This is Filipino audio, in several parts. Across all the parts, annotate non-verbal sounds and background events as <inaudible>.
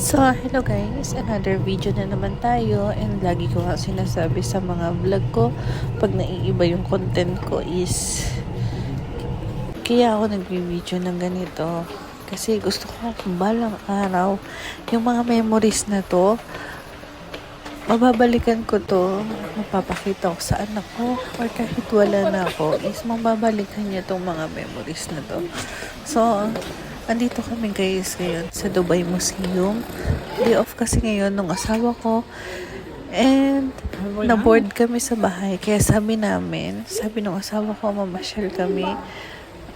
So, hello guys. Another video na naman tayo. And lagi ko nga sinasabi sa mga vlog ko pag naiiba yung content ko is kaya ako nagbi-video ng ganito. Kasi gusto ko balang araw yung mga memories na to mababalikan ko to. Mapapakita ko sa anak ko or kahit wala na ako is mababalikan niya tong mga memories na to. So andito kami guys ngayon sa Dubai Museum. Day off kasi ngayon nung asawa ko. And na-board kami sa bahay. Kaya sabi namin sabi nung asawa ko mamasyal kami.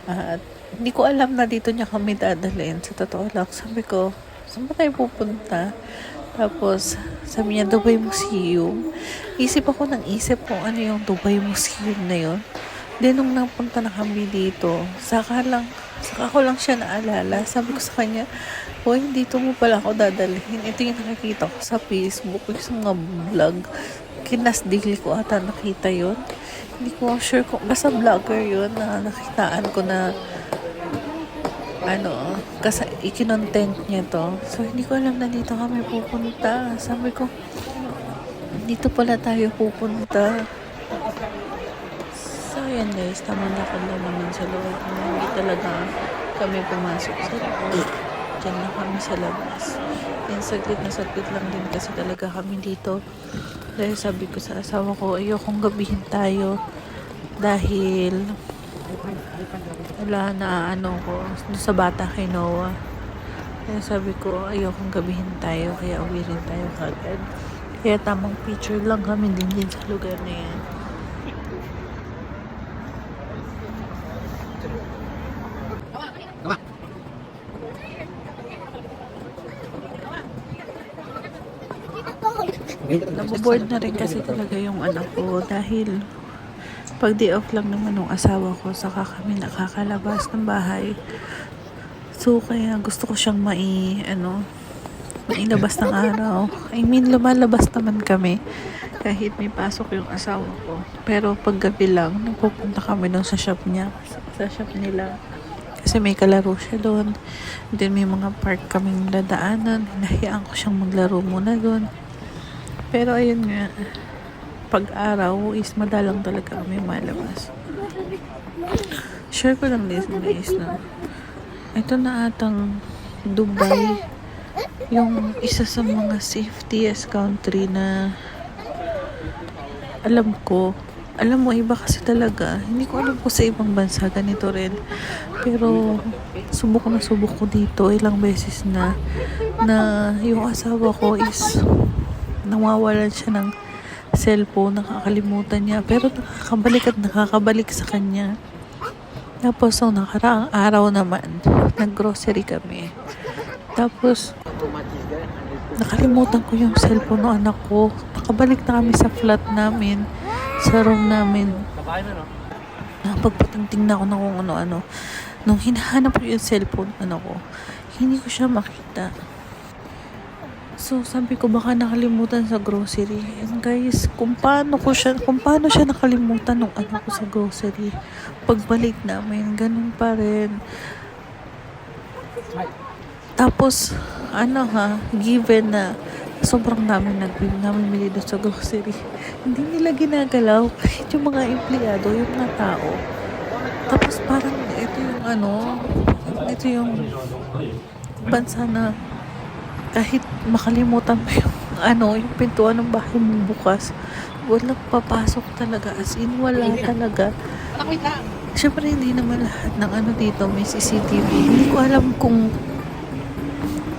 At hindi ko alam na dito niya kami dadalhin. Sa totoo lang sabi ko saan ba tayo pupunta? Tapos, sabi niya, Dubai Museum. Isip ako ng isip kung ano yung Dubai Museum na yun. Then, nung napunta na kami dito, saka lang, saka ko lang siya naalala. Sabi ko sa kanya, Hoy, dito mo pala ako dadalhin. Ito yung nakikita ko sa Facebook, yung mga vlog. Kinas daily ko ata nakita yon Hindi ko sure kung, basta vlogger yun na nakitaan ko na ano, kasi ikinontent niya to. So, hindi ko alam na dito kami pupunta. Sabi ko, dito pala tayo pupunta. Yan guys, tama na ko lang naman sa loob. Hindi talaga kami pumasok sa loob. Diyan na kami sa labas. Yan, saglit na saglit lang din kasi talaga kami dito. Dahil sabi ko sa asawa ko, ayokong gabihin tayo. Dahil wala na ano ko sa bata kay Noah. Kaya sabi ko, ayokong gabihin tayo, kaya uwi rin tayo kagad. Kaya tamang picture lang kami din din sa lugar na yan. Naboboard na rin kasi talaga yung anak ko dahil pag day off lang naman ng asawa ko saka kami nakakalabas ng bahay. So kaya gusto ko siyang mai ano mailabas ng araw. I mean lumalabas naman kami kahit may pasok yung asawa ko. Pero pag gabi lang napupunta kami doon sa shop niya sa shop nila. Kasi may kalaro siya doon then may mga park kaming dadaanan. Hinahayaan ko siyang maglaro muna doon pero ayun nga pag araw is madalang talaga kami malabas. Share ko lang this guys na ito na atang Dubai. Yung isa sa mga safetiest country na alam ko. Alam mo iba kasi talaga. Hindi ko alam kung sa ibang bansa ganito rin. Pero subok na subok ko dito. Ilang beses na na yung asawa ko is nawawalan siya ng cellphone, nakakalimutan niya. Pero nakakabalik at nakakabalik sa kanya. Tapos, nung nakaraang araw naman, nag-grocery kami. Tapos, nakalimutan ko yung cellphone ng anak ko. Nakabalik na kami sa flat namin, sa room namin. Napagpatingting na ako ng kung ano-ano. Nung hinahanap ko yung cellphone, ano ko, hindi ko siya makita. So, sabi ko baka nakalimutan sa grocery. And guys, kung paano ko siya, kung paano siya nakalimutan nung ano ko sa grocery. Pagbalik namin, ganun pa rin. Tapos, ano ha, given na sobrang dami nagbili namin mili doon sa grocery. Hindi nila ginagalaw <laughs> kahit yung mga empleyado, yung mga tao. Tapos parang ito yung ano, ito yung bansa na kahit makalimutan mo yung ano, yung pintuan ng bahay mo bukas, walang papasok talaga. As in, wala talaga. Siyempre, hindi naman lahat ng ano dito may CCTV. Hindi ko alam kung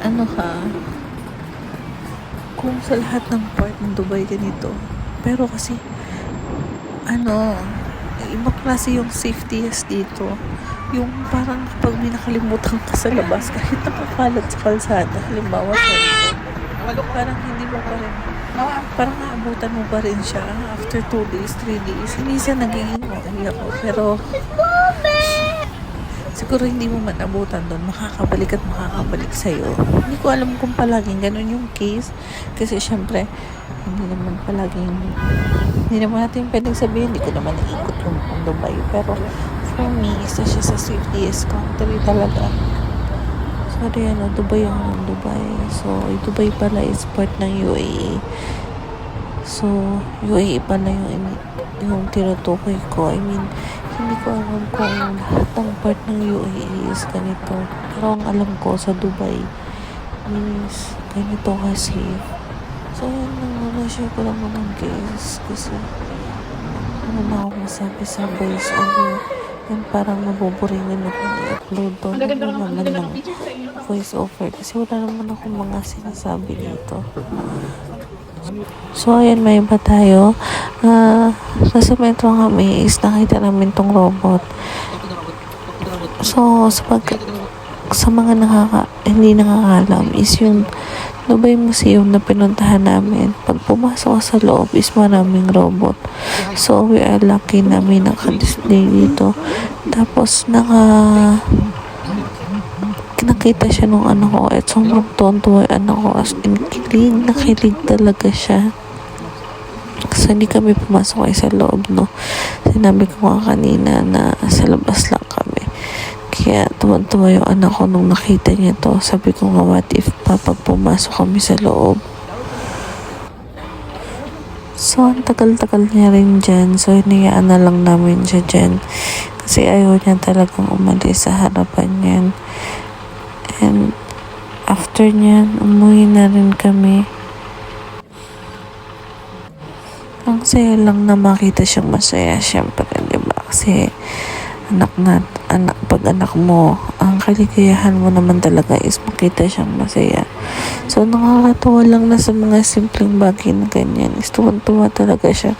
ano ha, kung sa lahat ng part ng Dubai ganito. Pero kasi, ano, ibang klase yung safetyest dito. Yung parang kapag may nakalimutan ka sa labas, kahit nakakalat sa kalsada, halimbawa sa parang hindi mo pa rin, parang naabutan mo pa rin siya after 2 days, 3 days. Minsan nagiging okay ako, pero siguro hindi mo man abutan doon, makakabalik at makakabalik sa'yo. Hindi ko alam kung palaging ganun yung case. Kasi syempre, hindi naman palaging, hindi naman natin pwedeng sabihin, hindi ko naman naikot yung, yung Dubai. Pero for me, isa siya sa safetiest country talaga. Sorry, ano, Dubai ang Dubai. So, yung Dubai pala is part ng UAE. So, UAE pala yung, in- yung tinutukoy ko. I mean, hindi ko alam kung lahat ng part ng UAE is ganito. Pero ang alam ko sa Dubai is ganito kasi. So, yun lang muna. Share ko lang naman guys. Kasi, ano na ako masabi sa voice over. Yan parang mabuburingan ako i-upload doon. Ano naman lang voice over. Kasi wala naman ako mga sinasabi dito. So, ayan, may iba tayo. Ah, nasa metro kami is nakita namin tong robot. So, sa pag sa mga nakaka, hindi nakakalam is yung Dubai Museum na pinuntahan namin. Pag pumasok sa loob is maraming robot. So, we are lucky na may naka-display dito. Tapos, naka nakita siya nung ano ko at sobrang tonto yung ano ko as in kilig nakilig talaga siya kasi hindi kami pumasok ay sa loob no sinabi ko nga kanina na sa labas lang kaya tuwan-tuwa yung anak ko nung nakita niya to sabi ko nga what if pa pag pumasok kami sa loob So, ang tagal-tagal niya rin dyan. So, hinayaan na lang namin siya dyan. Kasi ayaw niya talagang umalis sa harapan niyan. And after niyan, umuwi na rin kami. Ang saya lang na makita siyang masaya, syempre, di ba? Kasi anak na, anak, pag anak mo, ang kaligayahan mo naman talaga is makita siyang masaya. So, nakakatawa lang na sa mga simpleng bagay na ganyan. Is tuwan-tuwa talaga siya.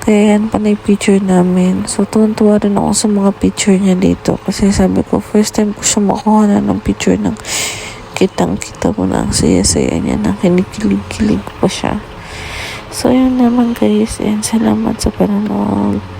Kaya yan panay picture namin. So, tuwan-tuwa rin ako sa mga picture niya dito. Kasi sabi ko, first time ko siya makuha na ng picture ng kitang-kita mo na ang saya-saya niya na kinikilig-kilig pa siya. So, yun naman guys. And salamat sa panonood.